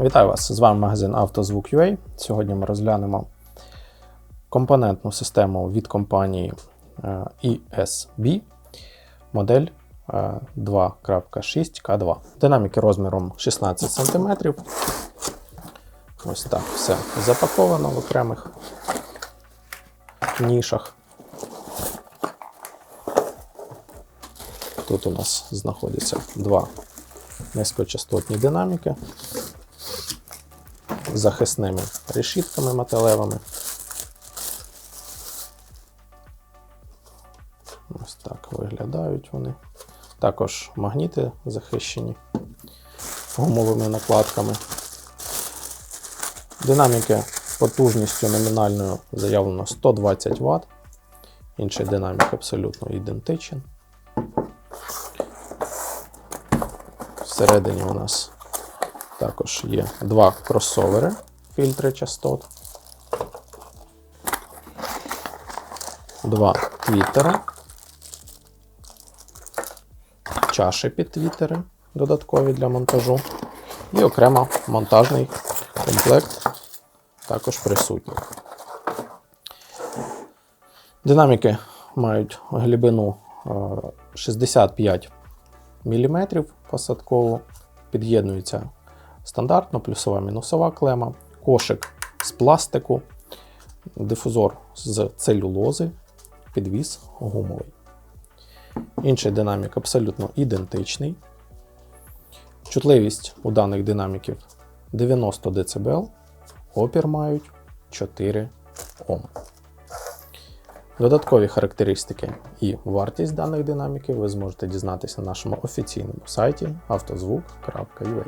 Вітаю вас! З вами магазин «Автозвук.UA». Сьогодні ми розглянемо компонентну систему від компанії е, ESB, модель е, 2.6K2. Динаміки розміром 16 см. Ось так все запаковано в окремих нішах. Тут у нас знаходяться два низькочастотні динаміки захисними решітками металевими. Ось так виглядають вони. Також магніти захищені гумовими накладками. Динаміки потужністю номінальною заявлено 120 Вт. Інший динамік абсолютно ідентичен. Всередині у нас також є два кросовери, фільтри частот, два твіттери, чаші під твіттери додаткові для монтажу, і окремо монтажний комплект також присутній. Динаміки мають глибину е, 65 мм посадкову, під'єднується стандартно, плюсова мінусова клема, кошик з пластику, дифузор з целюлози, підвіс гумовий. Інший динамік абсолютно ідентичний. Чутливість у даних динаміків 90 дБ, опір мають 4 Ом. Додаткові характеристики і вартість даних динаміків ви зможете дізнатися на нашому офіційному сайті автозвук.ua.